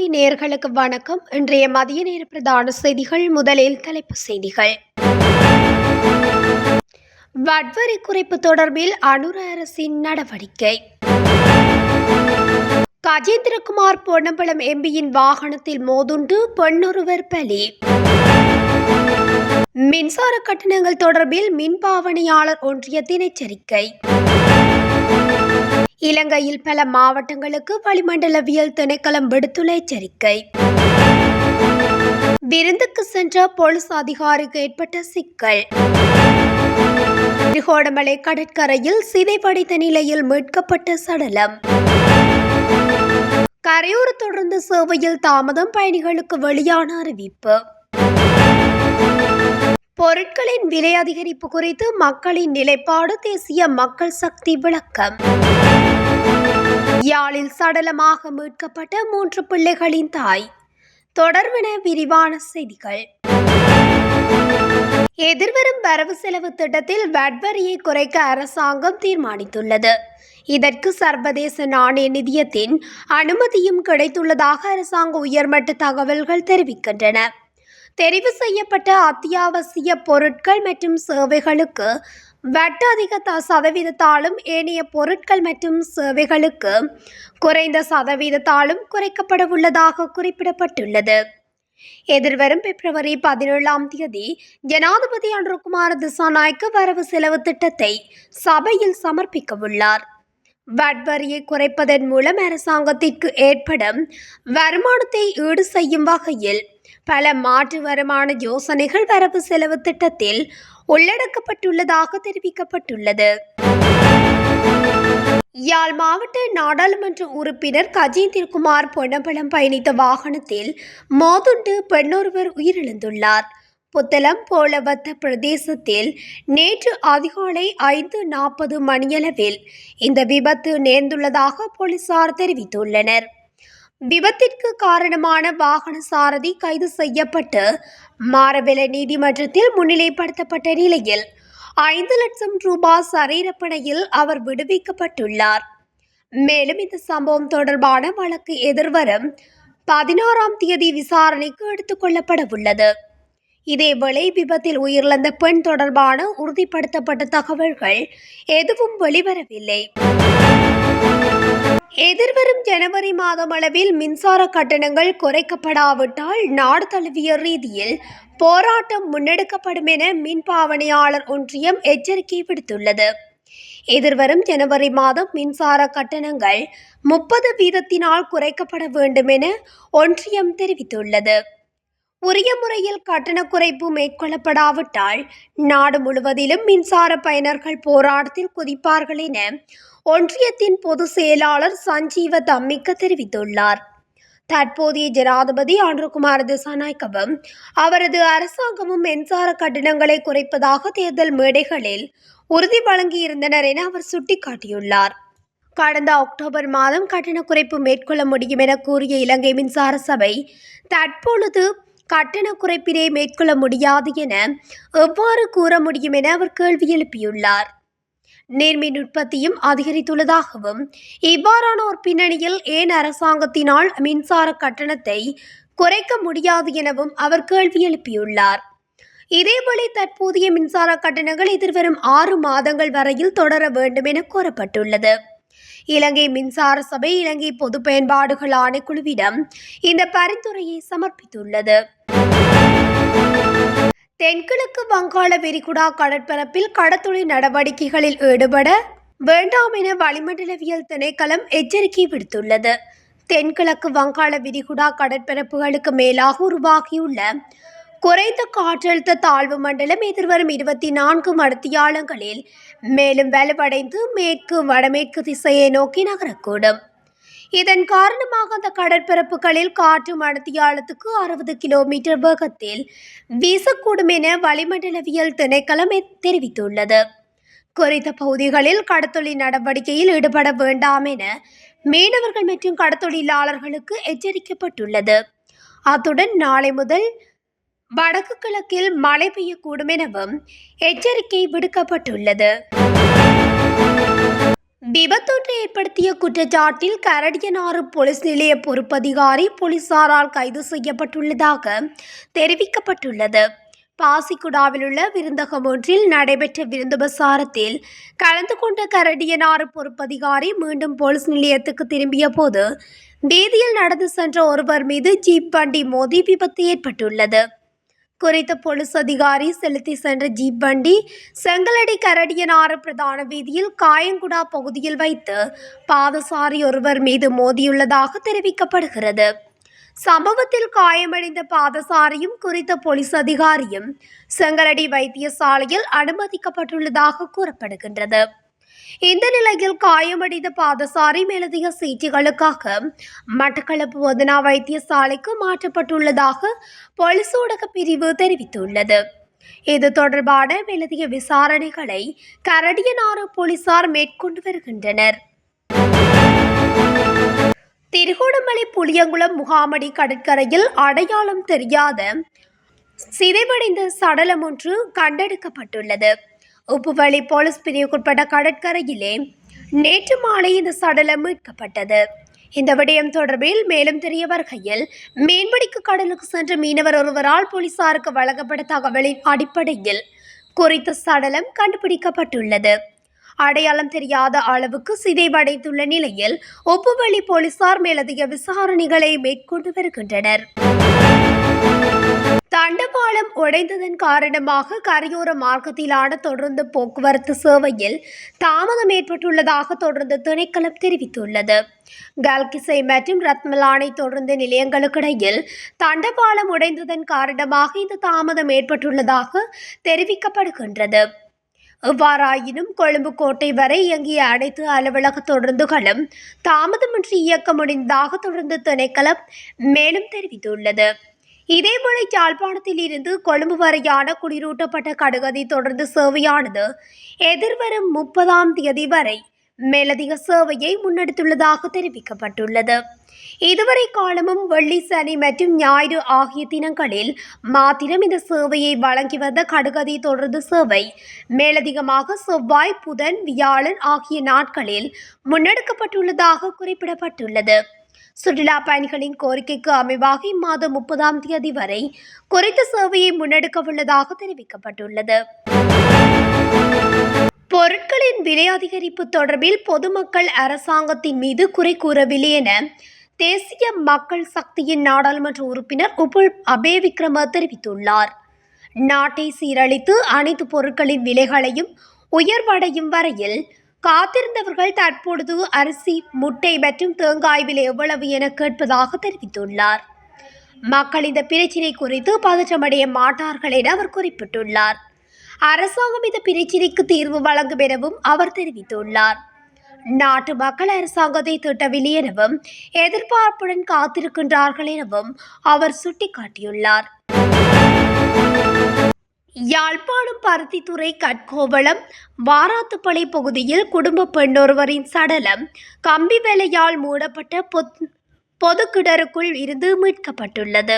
வானொலி நேர்களுக்கு வணக்கம். இன்றைய மதிய நேர பிரதான செய்திகள் முதலில் தலைப்பு செய்திகள். வட்வரி குறைப்பு தொடர்பில் அனுர அரசின் நடவடிக்கை. கஜேந்திரகுமார் பொன்னம்பலம் எம்பியின் வாகனத்தில் மோதுண்டு பெண்ணொருவர் பலி. மின்சார கட்டணங்கள் தொடர்பில் மின்பாவனையாளர் ஒன்றியத்தின் எச்சரிக்கை இலங்கையில் பல மாவட்டங்களுக்கு வளிமண்டலவியல் திணைக்களம் விடுத்துள்ள எச்சரிக்கை. விருந்துக்கு சென்ற போலீஸ் அதிகாரிக்கு ஏற்பட்ட சிக்கல். திருகோணமலை கடற்கரையில் சிதைவடைந்த நிலையில் மீட்கப்பட்ட சடலம். கரையோர தொடர்ந்து சேவையில் தாமதம் பயணிகளுக்கு வெளியான அறிவிப்பு. பொருட்களின் விலை அதிகரிப்பு குறித்து மக்களின் நிலைப்பாடு தேசிய மக்கள் சக்தி விளக்கம். யாழில் சடலமாக மீட்கப்பட்ட மூன்று பிள்ளைகளின் தாய். தொடர்பின விரிவான செய்திகள். எதிர்வரும் வரவு செலவு திட்டத்தில் வட்வரியை குறைக்க அரசாங்கம் தீர்மானித்துள்ளது. இதற்கு சர்வதேச நாணய நிதியத்தின் அனுமதியும் கிடைத்துள்ளதாக அரசாங்க உயர்மட்ட தகவல்கள் தெரிவிக்கின்றன. தெரிவு செய்யப்பட்ட அத்தியாவசிய பொருட்கள் மற்றும் சேவைகளுக்கு வட்ட அதிக சதவீதத்தாலும் ஏனைய பொருட்கள் மற்றும் சேவைகளுக்கு குறைந்த சதவீதத்தாலும் குறைக்கப்பட உள்ளதாக குறிப்பிடப்பட்டுள்ளது. எதிர்வரும் பிப்ரவரி பதினேழாம் தேதி ஜனாதிபதி அன்ருகுமார் திசாநாய்க்கு வரவு செலவு திட்டத்தை சபையில் சமர்ப்பிக்க உள்ளார். வட்வரியை குறைப்பதன் மூலம் அரசாங்கத்திற்கு ஏற்படும் வருமானத்தை ஈடு செய்யும் வகையில் பல மாற்று வருமான யோசனைகள் வரவு செலவு திட்டத்தில் உள்ளடக்கப்பட்டுள்ளதாக தெரிவிக்கப்பட்டுள்ளது. யாழ் மாவட்ட நாடாளுமன்ற உறுப்பினர் கஜேந்திரகுமார் பொன்னம்பலம் பயணித்த வாகனத்தில் மோதுண்டு பெண்ணொருவர் உயிரிழந்துள்ளார். புத்தளம் போலவத்த பிரதேசத்தில் நேற்று அதிகாலை ஐந்து நாற்பது மணியளவில் இந்த விபத்து நேர்ந்துள்ளதாக போலீசார் தெரிவித்துள்ளனர். விபத்திற்கு காரணமான வாகன சாரதி கைது செய்யப்பட்டு மாரவில நீதிமன்றத்தில் முன்னிலைப்படுத்தப்பட்ட நிலையில் ஐந்து லட்சம் ரூபாய் சரீரப்பணையில் அவர் விடுவிக்கப்பட்டுள்ளார். மேலும் இந்த சம்பவம் தொடர்பான வழக்கு எதிர்வரும் பதினாறாம் தேதி விசாரணைக்கு எடுத்துக் கொள்ளப்பட உள்ளது. இதேவேளை விபத்தில் உயிரிழந்த பெண் தொடர்பான உறுதிப்படுத்தப்பட்ட தகவல்கள் எதுவும் வெளிவரவில்லை. எதிர்வரும் ஜனவரி மாதம் அளவில் மின்சார கட்டணங்கள் குறைக்கப்படாவிட்டால் நாடு தழுவிய ரீதியில் போராட்டம் முன்னெடுக்கப்படும் என மின் பாவனையாளர் ஒன்றியம் எச்சரிக்கை விடுத்துள்ளது. எதிர்வரும் ஜனவரி மாதம் மின்சார கட்டணங்கள் முப்பது வீதத்தினால் குறைக்கப்பட வேண்டும் என ஒன்றியம் தெரிவித்துள்ளது. உரிய முறையில் கட்டண குறைப்பு மேற்கொள்ளப்படாவிட்டால் நாடு முழுவதிலும் மின்சார பயனர்கள் போராட்டத்தில் குதிப்பார்கள் என ஒன்றியத்தின் பொதுச் செயலாளர் சஞ்சீவ தம்மிக்க தெரிவித்துள்ளார். தற்போதைய ஜனாதிபதி ஆண்டுகுமார் திசாநாயக்கவும் அவரது அரசாங்கமும் மின்சார கட்டணங்களை குறைப்பதாக தேர்தல் மேடைகளில் உறுதி வழங்கியிருந்தனர் என அவர் சுட்டிக்காட்டியுள்ளார். கடந்த அக்டோபர் மாதம் கட்டண குறைப்பு மேற்கொள்ள முடியும் என கூறிய இலங்கை மின்சார சபை தற்பொழுது கட்டண குறைப்பினை மேற்கொள்ள முடியாது என எவ்வாறு கூற முடியும் என அவர் கேள்வி எழுப்பியுள்ளார். நேர்மின் உற்பத்தியும் அதிகரித்துள்ளதாகவும் இவ்வாறான ஒரு பின்னணியில் ஏன் அரசாங்கத்தினால் மின்சார கட்டணத்தை குறைக்க முடியாது எனவும் அவர் கேள்வி எழுப்பியுள்ளார். இதேவேளை தற்போதைய மின்சார கட்டணங்கள் எதிர்வரும் ஆறு மாதங்கள் வரையில் தொடர வேண்டும் என கூறப்பட்டுள்ளது. இலங்கை மின்சார சபை இலங்கை பொது பயன்பாடுகள் ஆணைக்குழுவிடம் இந்த பரிந்துரையை சமர்ப்பித்துள்ளது. தென்கிழக்கு வங்காள விரிகுடா கடற்பரப்பில் கடத்தொழில் நடவடிக்கைகளில் ஈடுபட வேண்டாம் என வளிமண்டலவியல் திணைக்களம் எச்சரிக்கை விடுத்துள்ளது. தென்கிழக்கு வங்காள விரிகுடா கடற்பரப்புகளுக்கு மேலாக உருவாகியுள்ள குறைந்த காற்றழுத்த தாழ்வு மண்டலம் எதிர்வரும் இருபத்தி நான்கு மடத்தியாளங்களில் மேலும் வலுவடைந்து மேற்கு வடமேற்கு திசையை நோக்கி நகரக்கூடும். இதன் காரணமாக அந்த கடற்பரப்புகளில் காற்று மடத்தியாளத்துக்கு அறுபது கிலோமீட்டர் வேகத்தில் வீசக்கூடும் என வளிமண்டலவியல் திணைக்களம் தெரிவித்துள்ளது. குறித்த பகுதிகளில் கடத்தொழில் நடவடிக்கையில் ஈடுபட வேண்டாம் என மீனவர்கள் மற்றும் கடத்தொழிலாளர்களுக்கு எச்சரிக்கப்பட்டுள்ளது. அத்துடன் நாளை முதல் வடக்கு கிழக்கில் மழை பெய்யக்கூடும் எனவும் எச்சரிக்கை விடுக்கப்பட்டுள்ளது. விபத்தொன்று ஏற்படுத்திய குற்றச்சாட்டில் கரடியனாறு போலீஸ் நிலைய பொறுப்பதிகாரி போலீசாரால் கைது செய்யப்பட்டுள்ளதாக தெரிவிக்கப்பட்டுள்ளது. பாசிக்குடாவில் உள்ள விருந்தகம் ஒன்றில் நடைபெற்ற விருந்து பிரசாரத்தில் கலந்து கொண்ட கரடியனாறு பொறுப்பதிகாரி மீண்டும் போலீஸ் நிலையத்துக்கு திரும்பிய போது வீதியில் நடந்து சென்ற ஒருவர் மீது ஜீப் வண்டி மோதி விபத்து ஏற்பட்டுள்ளது. குறித்த போலீஸ் அதிகாரி செலுத்தி சென்ற ஜீப் வண்டி செங்கலடி கரடியனாறு பிரதான வீதியில் காயங்குடா பகுதியில் வைத்து பாதசாரி ஒருவர் மீது மோதியுள்ளதாக தெரிவிக்கப்படுகிறது. சம்பவத்தில் காயமடைந்த பாதசாரியும் குறித்த போலீஸ் அதிகாரியும் செங்கலடி வைத்தியசாலையில் அனுமதிக்கப்பட்டுள்ளதாக கூறப்படுகின்றது. இந்த நிலையில் காயமடைந்த பாதசாரி மேலதிக சிகிச்சைகளுக்காக மட்டக்களப்பு பொதுனா வைத்தியசாலைக்கு மாற்றப்பட்டுள்ளதாக போலீஸ் ஊடக பிரிவு தெரிவித்துள்ளது. இது தொடர்பான மேலதிக விசாரணைகளை கரடியனாறு போலீசார் மேற்கொண்டு வருகின்றனர். திருகோணமலை புளியங்குளம் முகாமடி கடற்கரையில் அடையாளம் தெரியாத சிதைவடைந்த சடலம் ஒன்று கண்டெடுக்கப்பட்டுள்ளது. உப்புவழி போலீஸ் பிரிவுக்குட்பட்ட கடற்கரையிலே நேற்று மாலை இந்த சடலம் மீட்கப்பட்டது. இந்த விடயம் தொடர்பில் மேலும் தெரிய வருகையில் மீன்பிடிக்க கடலுக்கு சென்ற மீனவர் ஒருவரால் போலீசாருக்கு வழங்கப்பட்ட தகவலின் அடிப்படையில் குறித்த சடலம் கண்டுபிடிக்கப்பட்டுள்ளது. அடையாளம் தெரியாத அளவுக்கு சிதைவடைந்துள்ள நிலையில் ஒப்புவழி போலீசார் மேலதிக விசாரணைகளை மேற்கொண்டு வருகின்றனர். தண்டவாளம் உடைந்ததன் காரணமாக கரையோர மார்க்கத்திலான தொடர்ந்து போக்குவரத்து சேவையில் தாமதம் ஏற்பட்டுள்ளதாக தொடர்ந்து திணைக்களம் தெரிவித்துள்ளது. கல்கிசை மற்றும் ரத்மலானை தொடர்ந்து நிலையங்களுக்கிடையில் தண்டவாளம் உடைந்ததன் காரணமாக இந்த தாமதம் ஏற்பட்டுள்ளதாக தெரிவிக்கப்படுகின்றது. எவ்வாறாயினும் கொழும்பு கோட்டை வரை இயங்கிய அனைத்து அலுவலக தொடர்ந்துகளும் தாமதமின்றி இயக்க முடிந்ததாக தொடர்ந்து திணைக்களம் மேலும் தெரிவித்துள்ளது. இதேபோல யாழ்ப்பாணத்தில் இருந்து கொழும்பு வரையான குளிரூட்டப்பட்ட கடுகதி தொடர்ந்து சேவையானது எதிர்வரும் முப்பதாம் தேதி வரை மேலதிக சேவையை முன்னெடுத்துள்ளதாக தெரிவிக்கப்பட்டுள்ளது. இதுவரை காலமும் வெள்ளி சனி மற்றும் ஞாயிறு ஆகிய தினங்களில் மாத்திரம் இந்த சேவையை வழங்கி வந்த கடுகதி தொடர்ந்து சேவை மேலதிகமாக செவ்வாய் புதன் வியாழன் ஆகிய நாட்களில் முன்னெடுக்கப்பட்டுள்ளதாக குறிப்பிடப்பட்டுள்ளது. சுற்றுலா பயணிகளின் கோரிக்கைக்கு அமைவாக இம்மாதம் முப்பதாம் தேதி வரை குறைத்த சேவையை முன்னெடுக்க உள்ளதாக தெரிவிக்கப்பட்டுள்ளது. பொருட்களின் விலை அதிகரிப்பு தொடர்பில் பொதுமக்கள் அரசாங்கத்தின் மீது குறை கூறவில்லை என தேசிய மக்கள் சக்தியின் நாடாளுமன்ற உறுப்பினர் உபுல் அபே விக்ரம தெரிவித்துள்ளார். நாட்டை சீரழித்து அனைத்து பொருட்களின் விலைகளையும் உயர்வடையும் வரையில் காத்திருந்தவர்கள் தற்பொழுது அரிசி முட்டை மற்றும் தேங்காய் விலை எவ்வளவு என கேட்பதாக தெரிவித்துள்ளார். மக்கள் இந்த பிரச்சினை குறித்து பதற்றமடைய மாட்டார்கள் என அவர் குறிப்பிட்டுள்ளார். அரசாங்கம் இந்த பிரச்சினைக்கு தீர்வு வழங்கும் எனவும் அவர் தெரிவித்துள்ளார். நாட்டு மக்கள் அரசாங்கத்தை திட்டவில்லை எனவும் எதிர்பார்ப்புடன் காத்திருக்கின்றார்கள் எனவும் அவர் சுட்டிக்காட்டியுள்ளார். யாழ்ப்பாணம் பருத்தித்துறை கட்கோவளம் வாராத்துப்பளை பகுதியில் குடும்ப பெண்ணொருவரின் சடலம் கம்பி வேலையால் மூடப்பட்ட பொத் பொது கிணறுக்குள் இருந்து மீட்கப்பட்டுள்ளது.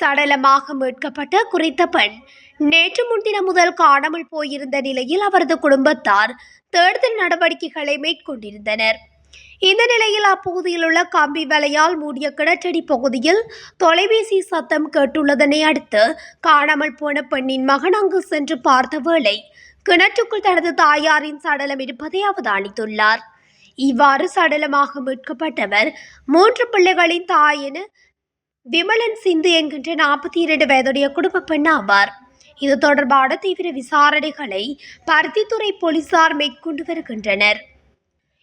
சடலமாக மீட்கப்பட்ட குறித்த பெண் நேற்று முன்தினம் முதல் காணாமல் போயிருந்த நிலையில் அவரது குடும்பத்தார் தேடுதல் நடவடிக்கைகளை மேற்கொண்டிருந்தனர். இந்த நிலையில் அப்பகுதியில் உள்ள கம்பி வலையால் மூடிய கிணற்றடி பகுதியில் தொலைபேசி சத்தம் கேட்டுள்ளதனை அடுத்து காணாமல் போன பெண்ணின் மகன் அங்கு சென்று பார்த்த வேளை கிணற்றுக்குள் தனது தாயாரின் சடலம் இருப்பதை அவதானித்துள்ளார் இவ்வாறு சடலமாக மீட்கப்பட்டவர் மூன்று பிள்ளைகளின் தாய் என விமலன் சிந்து என்கின்ற நாற்பத்தி இரண்டு வயதுடைய குடும்ப பெண் ஆவார். இது தொடர்பான தீவிர விசாரணைகளை பருத்தித்துறை போலீசார் மேற்கொண்டு வருகின்றனர்.